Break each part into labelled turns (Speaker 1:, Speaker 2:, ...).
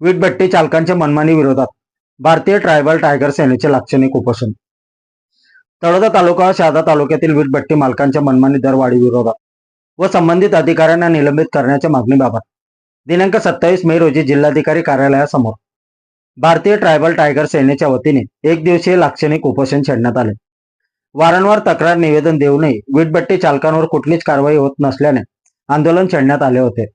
Speaker 1: वीटभट्टी चालकांच्या मनमानी विरोधात भारतीय ट्रायबल टायगर सेनेचे लाक्षणिक उपोषण. तळोदा तालुका शहादा तालुक्यातील वीटभट्टी मालकांच्या मनमानी दरवाढी विरोधात व संबंधित अधिकाऱ्यांना निलंबित करण्याच्या मागणीबाबत. दिनांक सत्तावीस मे रोजी जिल्हाधिकारी कार्यालयासमोर भारतीय ट्रायबल टायगर सेनेच्या वतीने एक दिवसीय लाक्षणिक उपोषण छेडण्यात आले. वारंवार तक्रार निवेदन देऊनही वीटभट्टी चालकांवर कुठलीच कारवाई होत नसल्याने आंदोलन छेडण्यात आले होते.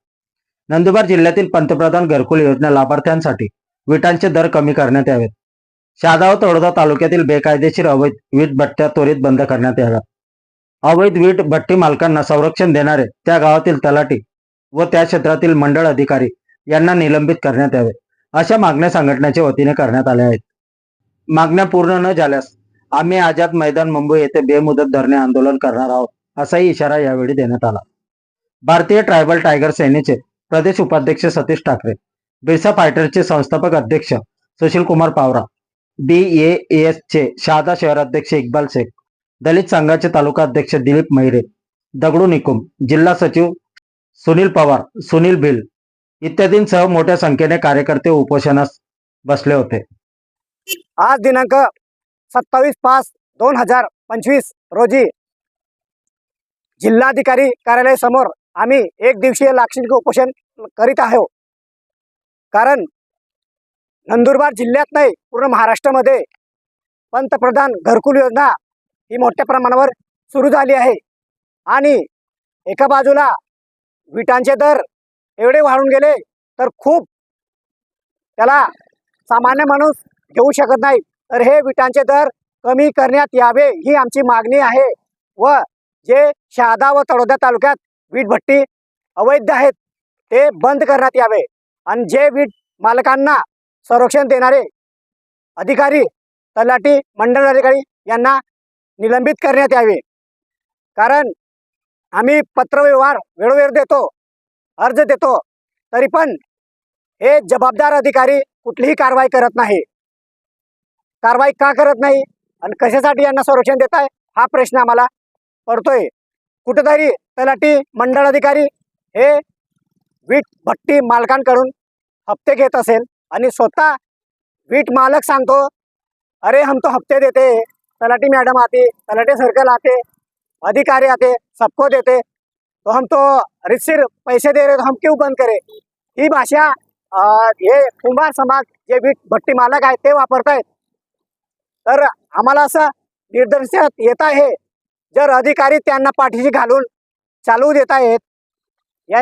Speaker 1: नंदुरबार जिल्ह्यातील पंतप्रधान घरकुल योजना लाभार्थ्यांसाठी विटांचे दर कमी करण्यात यावेत. शादाव तळोदा तालुक्यातील बेकायदेशीर अवैध वीट भट्ट्या त्वरित बंद करण्यात याव्यात. अवैध वीट भट्टी मालकांना संरक्षण देणारे त्या गावातील तलाठी व त्या क्षेत्रातील मंडळ अधिकारी यांना निलंबित करण्यात यावे अशा मागण्या संघटनेच्या वतीने करण्यात आल्या आहेत. मागण्या पूर्ण न झाल्यास आम्ही आझाद मैदान मुंबई येथे बेमुदत धरणे आंदोलन करणार आहोत असाही इशारा यावेळी देण्यात आला. भारतीय ट्रायबल टायगर सेनेचे प्रदेश उपाध्यक्ष सतीश ठाकरे बिरसा फायटरचे संस्थापक अध्यक्ष सुशील कुमार पावरा बी ए चे शहादा शहराध्यक्ष इक्बाल शेख दलित संघाचे तालुका अध्यक्ष दिलीप मैरे दगडू निकुम जिल्हा सचिव सुनील पवार सुनील भिल इत्यादींसह मोठ्या संख्येने कार्यकर्ते उपोषणास बसले होते.
Speaker 2: आज दिनांक सत्तावीस पाच दोन हजार पंचवीस रोजी जिल्हाधिकारी कार्यालयासमोर आम्ही एक दिवसीय लाक्षणिक उपोषण करीत आहोत. कारण नंदुरबार जिल्ह्यात नाही पूर्ण महाराष्ट्रामध्ये पंतप्रधान घरकुल योजना ही मोठ्या प्रमाणावर सुरू झाली आहे. आणि एका बाजूला विटांचे दर एवढे वाढून गेले तर खूप त्याला सामान्य माणूस घेऊ शकत नाही. तर हे विटांचे दर कमी करण्यात यावे ही आमची मागणी आहे व जे शहादा व तळोदा तालुक्यात वीटभट्टी अवैध आहेत ते बंद करण्यात यावे. आणि जे वीट मालकांना संरक्षण देणारे अधिकारी तलाठी मंडळ अधिकारी यांना निलंबित करण्यात यावे. कारण आम्ही पत्रव्यवहार वेळोवेळ देतो अर्ज देतो तरी पण हे जबाबदार अधिकारी कुठलीही कारवाई करत नाही. कारवाई का करत नाही आणि कशासाठी यांना संरक्षण देत आहे हा प्रश्न आम्हाला पडतोय. कुठेतरी तलाठी मंडळ अधिकारी हे वीट भट्टी मालकांकडून हप्ते घेत असेल आणि स्वतः वीट मालक सांगतो अरे हम तो हफ्ते देते तलाठी मैडम आते तलाटी सर्कल आते अधिकारी आते सबको देते तो हम तो रिसिर पैसे दे रहे तो हम क्यों बंद करें? ही भाषा हे कुंभार समाज जे वीट भट्टी मालक आहेत ते वापरतायत. तर आम्हाला असं निर्दर्शनात येत आहे. जर अधिकारी त्यांना पाठीशी घालून चालवू देत आहेत. या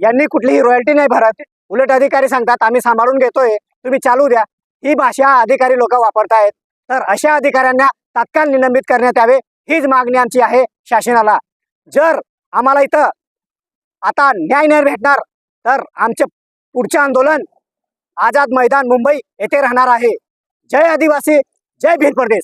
Speaker 2: यांनी कुठलीही रॉयल्टी नाही भरत. उलट अधिकारी सांगतात आम्ही सांभाळून घेतोय. तुम्ही चालू द्या. ही भाषा अधिकारी लोक वापरतायत. तर अशा अधिकाऱ्यांना तात्काळ निलंबित करण्यात यावे हीच मागणी आमची आहे शासनाला. जर आम्हाला इथं आता न्याय नाही भेटणार तर आमचे पुढचे आंदोलन आझाद मैदान मुंबई येथे राहणार आहे. जय आदिवासी जय भील प्रदेश